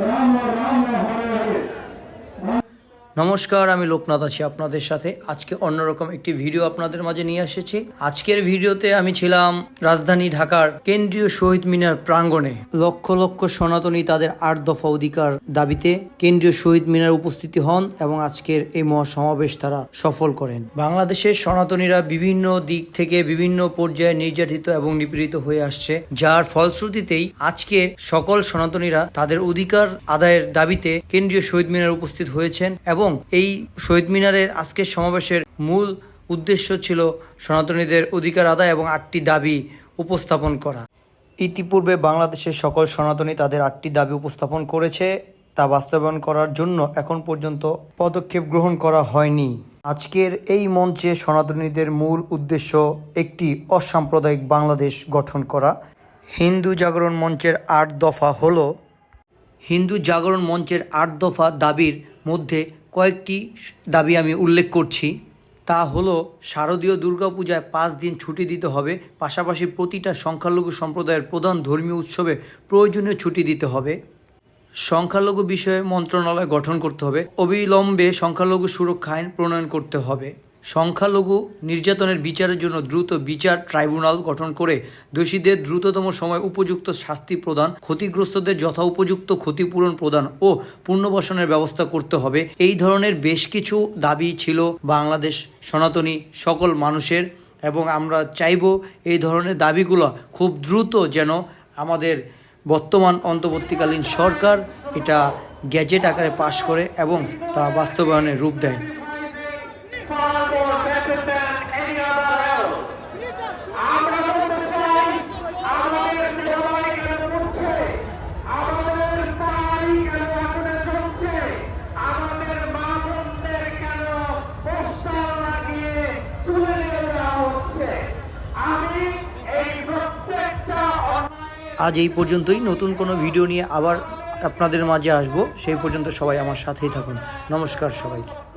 ராம ராம ஹரே ஹரே. নমস্কার, আমি লোকনাথ আছি আপনাদের সাথে। আজকে অন্যরকম একটি ভিডিও আপনাদের মাঝে নিয়ে এসেছি। আজকের ভিডিওতে আমি ছিলাম রাজধানী ঢাকার কেন্দ্রীয় শহীদ মিনার প্রাঙ্গণে। লক্ষ লক্ষ সনাতনী তাদের আট দফা অধিকার দাবিতে কেন্দ্রীয় শহীদ মিনার উপস্থিতি হন এবং আজকের এই মহাসমাবেশ তারা সফল করেন। বাংলাদেশের সনাতনীরা বিভিন্ন দিক থেকে বিভিন্ন পর্যায়ে নির্যাতিত এবং নিপীড়িত হয়ে আসছে, যার ফলশ্রুতিতেই আজকে সকল সনাতনীরা তাদের অধিকার আদায়ের দাবিতে কেন্দ্রীয় শহীদ মিনার উপস্থিত হয়েছেন এবং এই শহীদ মিনারের আজকের সমাবেশের মূল উদ্দেশ্য ছিল সনাতনীদের অধিকার আদায় এবং আটটি দাবি উপস্থাপন করা। ইতিপূর্বে বাংলাদেশের সকল সনাতনী তাদের আটটি দাবি উপস্থাপন করেছে, তা বাস্তবায়ন করার জন্য এখন পর্যন্ত পদক্ষেপ গ্রহণ করা হয়নি। আজকের এই মঞ্চে সনাতনীদের মূল উদ্দেশ্য একটি অসাম্প্রদায়িক বাংলাদেশ গঠন করা। হিন্দু জাগরণ মঞ্চের আট দফা হলো হিন্দু জাগরণ মঞ্চের আট দফা দাবির মধ্যে কয়েকটি দাবি আমি উল্লেখ করছি। তা হলো, শারদীয় দুর্গাপূজায় পাঁচ দিন ছুটি দিতে হবে, পাশাপাশি প্রতিটা সংখ্যালঘু সম্প্রদায়ের প্রধান ধর্মীয় উৎসবে প্রয়োজনীয় ছুটি দিতে হবে। সংখ্যালঘু বিষয়ে মন্ত্রণালয় গঠন করতে হবে, অবিলম্বে সংখ্যালঘু সুরক্ষা আইন প্রণয়ন করতে হবে। সংখ্যালঘু নির্যাতনের বিচারের জন্য দ্রুত বিচার ট্রাইব্যুনাল গঠন করে দোষীদের দ্রুততম সময় উপযুক্ত শাস্তি প্রদান, ক্ষতিগ্রস্তদের যথা উপযুক্ত ক্ষতিপূরণ প্রদান ও পুনর্বাসনের ব্যবস্থা করতে হবে। এই ধরনের বেশ কিছু দাবি ছিল বাংলাদেশ সনাতনী সকল মানুষের এবং আমরা চাইব এই ধরনের দাবিগুলো খুব দ্রুত যেন আমাদের বর্তমান অন্তর্বর্তীকালীন সরকার এটা গ্যাজেট আকারে পাশ করে এবং তা বাস্তবায়নের রূপ দেয়। আজ এই পর্যন্তই। নতুন কোনো ভিডিও নিয়ে আবার আপনাদের মাঝে আসব। সেই পর্যন্ত সবাই আমার সাথেই থাকুন। নমস্কার সবাইকে।